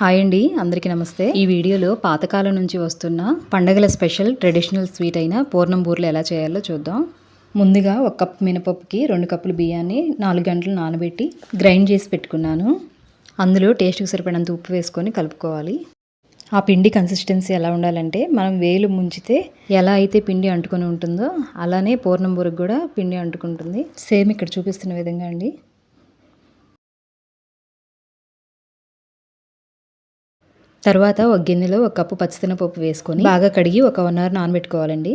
Hi అండి అందరికీ నమస్తే. ఈ వీడియోలో పాతకాలం నుంచి వస్తున్న పండగల స్పెషల్ ట్రెడిషనల్ స్వీట్ అయిన పూర్ణం బూరెలు ఎలా చేయాలో చూద్దాం. ముందుగా ఒక కప్ మినపప్పుకి రెండు కప్పులు బియ్యాన్ని నాలుగు గంటలు నానబెట్టి గ్రైండ్ చేసి పెట్టుకున్నాను. అందులో టేస్ట్కి సరిపడినంత ఉప్పు వేసుకొని కలుపుకోవాలి. ఆ పిండి కన్సిస్టెన్సీ ఎలా ఉండాలంటే మనం వేలు ముంచితే ఎలా అయితే పిండి అంటుకొని ఉంటుందో అలానే పూర్ణం బూరకు కూడా పిండి అంటుకుంటుంది. సేమ్ ఇక్కడ చూపిస్తున్న విధంగా అండి. తర్వాత ఒక గిన్నెలో ఒక కప్పు పచ్చిశనగపప్పు వేసుకొని బాగా కడిగి ఒక వన్ అవర్ నానబెట్టుకోవాలండి.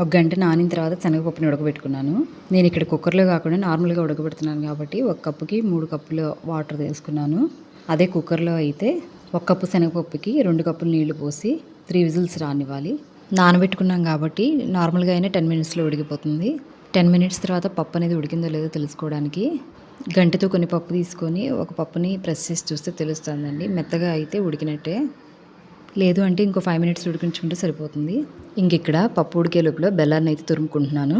ఒక గంట నానిన తర్వాత శనగపప్పుని ఉడకబెట్టుకున్నాను. నేను ఇక్కడ కుక్కర్లో కాకుండా నార్మల్గా ఉడకబెడుతున్నాను కాబట్టి ఒక కప్పుకి మూడు కప్పులు వాటర్ వేసుకున్నాను అదే కుక్కర్లో అయితే ఒక కప్పు శనగపప్పుకి రెండు కప్పులు నీళ్ళు పోసి త్రీ విజిల్స్ రానివ్వాలి. నానబెట్టుకున్నాం కాబట్టి నార్మల్గా అయినా టెన్ మినిట్స్లో ఉడికిపోతుంది. టెన్ మినిట్స్ తర్వాత పప్పు అనేది ఉడికిందో లేదో తెలుసుకోవడానికి గంటతో కొన్ని పప్పు తీసుకొని ఒక పప్పుని ప్రెస్ చేసి చూస్తే తెలుస్తుందండి. మెత్తగా అయితే ఉడికినట్టే. లేదు అంటే ఇంకో ఫైవ్ మినిట్స్ ఉడికించుకుంటే సరిపోతుంది. ఇంక ఇక్కడ పప్పు ఉడికే లోపల బెల్లాన్ని అయితే తురుముకుంటున్నాను.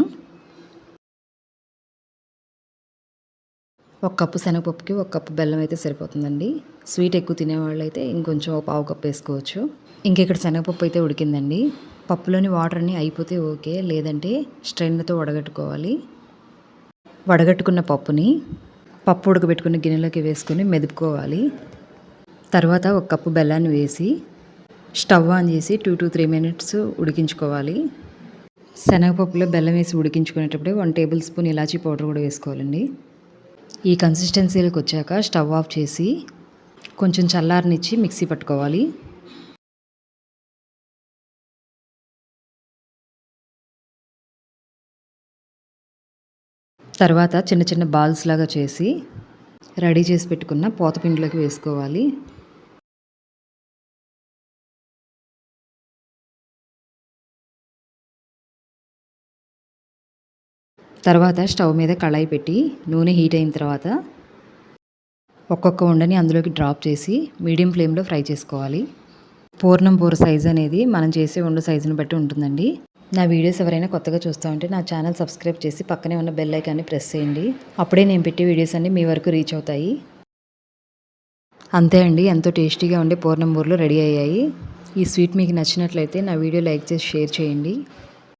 ఒక కప్పు శనగపప్పుకి ఒక కప్పు బెల్లం అయితే సరిపోతుందండి. స్వీట్ ఎక్కువ తినేవాళ్ళు అయితే ఇంకొంచెం ఒక పావు కప్పు వేసుకోవచ్చు. ఇంక ఇక్కడ శనగపప్పు అయితే ఉడికిందండి. పప్పులోని వాటర్ అన్నీ అయిపోతే ఓకే లేదంటే స్ట్రెయిన్తో వడగట్టుకోవాలి. వడగట్టుకున్న పప్పుని పప్పు ఉడకబెట్టుకున్న గిన్నెలోకి వేసుకొని మెదుపుకోవాలి. తర్వాత ఒక కప్పు బెల్లాన్ని వేసి స్టవ్ ఆన్ చేసి టూ టు త్రీ మినిట్స్ ఉడికించుకోవాలి. శనగపప్పులో బెల్లం వేసి ఉడికించుకునేటప్పుడు one tablespoon elaichi powder కూడా వేసుకోవాలండి. ఈ కన్సిస్టెన్సీలోకి వచ్చాక స్టవ్ ఆఫ్ చేసి కొంచెం చల్లారనిచ్చి మిక్సీ పట్టుకోవాలి. తర్వాత చిన్న చిన్న బాల్స్ లాగా చేసి రెడీ చేసి పెట్టుకున్న పోతపిండిలోకి వేసుకోవాలి. తర్వాత స్టవ్ మీద కళాయి పెట్టి నూనె హీట్ అయిన తర్వాత ఒక్కొక్క ఉండని అందులోకి డ్రాప్ చేసి మీడియం ఫ్లేమ్లో ఫ్రై చేసుకోవాలి. పూర్ణం పూర సైజ్ అనేది మనం చేసే ఉండ సైజుని బట్టి ఉంటుందండి. నా వీడియోస్ ఎవరైనా కొత్తగా చూస్తూ ఉంటే నా ఛానల్ సబ్స్క్రైబ్ చేసి పక్కనే ఉన్న బెల్ ఐకాన్ని ప్రెస్ చేయండి. అప్పుడే నేను పెట్టే వీడియోస్ అన్నీ మీ వరకు రీచ్ అవుతాయి. అంతే అండి ఎంతో టేస్టీగా ఉండే పూర్ణంబూర్లు రెడీ అయ్యాయి. ఈ స్వీట్ మీకు నచ్చినట్లయితే నా వీడియో లైక్ చేసి షేర్ చేయండి.